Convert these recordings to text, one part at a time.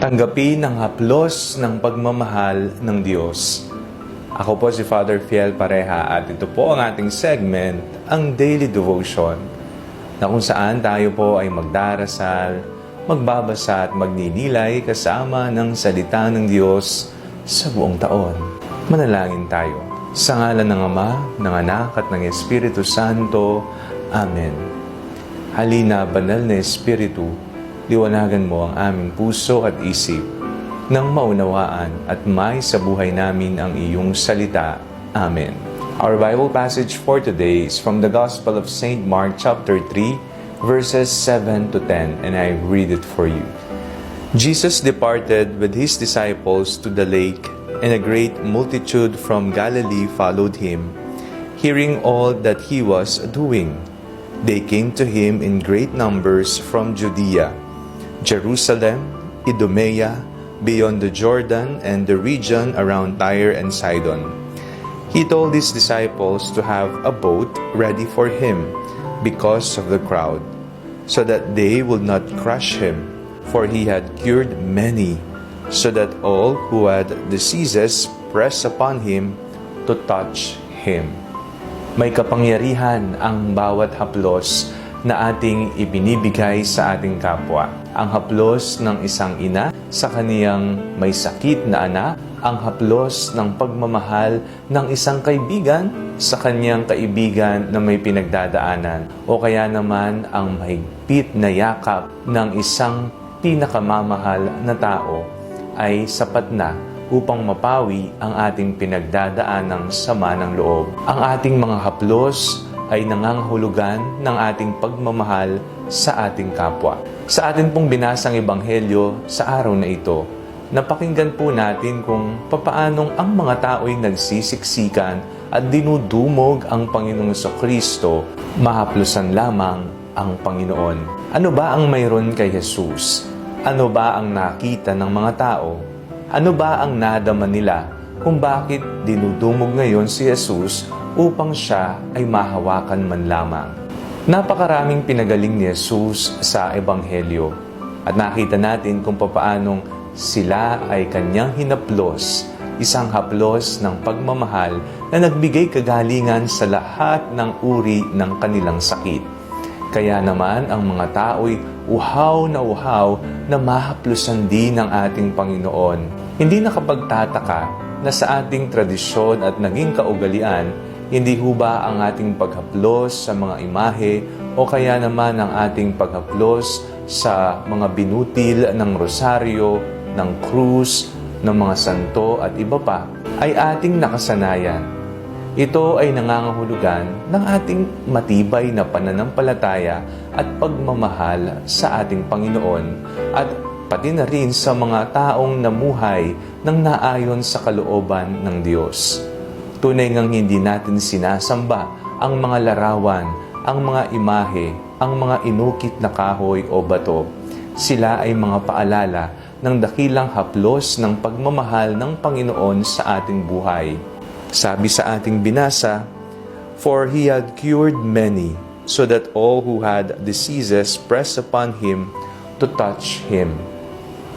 Tanggapin ang haplos ng pagmamahal ng Diyos. Ako po si Father Fiel Pareha at ito po ang ating segment, ang Daily Devotion, na kung saan tayo po ay magdarasal, magbabasa at magninilay kasama ng salita ng Diyos sa buong taon. Manalangin tayo. Sa ngalan ng Ama, ng Anak at ng Espiritu Santo. Amen. Halina, banal na Espiritu, liwanagan mo ang aming puso at isip nang maunawaan at may sa buhay namin ang iyong salita. Amen. Our Bible passage for today is from the Gospel of St. Mark chapter 3 verses 7 to 10 and I read it for you. Jesus departed with his disciples to the lake and a great multitude from Galilee followed him, hearing all that he was doing. They came to him in great numbers from Judea, Jerusalem, Idumea, beyond the Jordan, and the region around Tyre and Sidon. He told his disciples to have a boat ready for him because of the crowd, so that they would not crush him, for he had cured many, so that all who had diseases pressed upon him to touch him. May kapangyarihan ang bawat haplos na ating ibinibigay sa ating kapwa. Ang haplos ng isang ina sa kaniyang may sakit na anak, ang haplos ng pagmamahal ng isang kaibigan sa kaniyang kaibigan na may pinagdadaanan o kaya naman ang mahigpit na yakap ng isang pinakamamahal na tao ay sapat na upang mapawi ang ating pinagdadaan ng sama ng loob. Ang ating mga haplos ay nangangahulugan ng ating pagmamahal sa ating kapwa. Sa atin pong binasang ebanghelyo sa araw na ito, napakinggan po natin kung papaanong ang mga tao'y nagsisiksikan at dinudumog ang Panginoong sa Kristo, mahaplusan lamang ang Panginoon. Ano ba ang mayroon kay Jesus? Ano ba ang nakita ng mga tao? Ano ba ang nadama nila kung bakit dinudumog ngayon si Jesus upang siya ay mahawakan man lamang? Napakaraming pinagaling ni Jesus sa Ebanghelyo at nakita natin kung papaanong sila ay kanyang hinaplos, isang haplos ng pagmamahal na nagbigay kagalingan sa lahat ng uri ng kanilang sakit. Kaya naman ang mga tao'y uhaw na uhaw na mahaplusan din ng ating Panginoon. Hindi nakapagtataka na sa ating tradisyon at naging kaugalian, hindi ho ba ang ating paghaplos sa mga imahe o kaya naman ang ating paghaplos sa mga binutil ng rosaryo, ng krus, ng mga santo at iba pa ay ating nakasanayan. Ito ay nangangahulugan ng ating matibay na pananampalataya at pagmamahal sa ating Panginoon at pati na rin sa mga taong namuhay ng naayon sa kalooban ng Diyos. Tunay ngang hindi natin sinasamba ang mga larawan, ang mga imahe, ang mga inukit na kahoy o bato. Sila ay mga paalala ng dakilang haplos ng pagmamahal ng Panginoon sa ating buhay. Sabi sa ating binasa, For He had cured many, so that all who had diseases pressed upon Him to touch Him.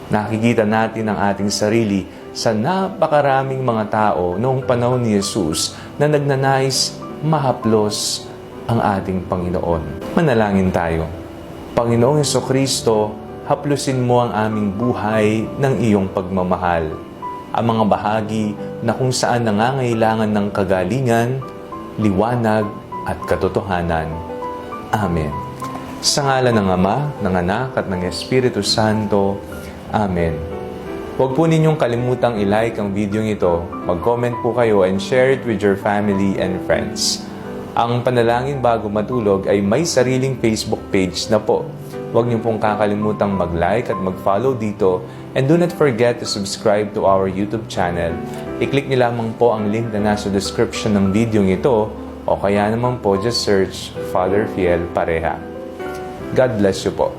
Nakikita natin ang ating sarili sa napakaraming mga tao noong panahon ni Jesus na nagnanais mahaplos ang ating Panginoon. Manalangin tayo. Panginoong Yeso Kristo, haplusin mo ang aming buhay ng iyong pagmamahal. Ang mga bahagi na kung saan nangangailangan ng kagalingan, liwanag at katotohanan. Amen. Sa ngala ng Ama, ng Anak at ng Espiritu Santo. Amen. Huwag po ninyong kalimutang i-like ang video ito, mag-comment po kayo and share it with your family and friends. Ang panalangin bago matulog ay may sariling Facebook page na po. Huwag niyo pong kakalimutang mag-like at mag-follow dito and do not forget to subscribe to our YouTube channel. I-click niyo lamang po ang link na nasa description ng video ito o kaya naman po just search Father Fiel Pareha. God bless you po.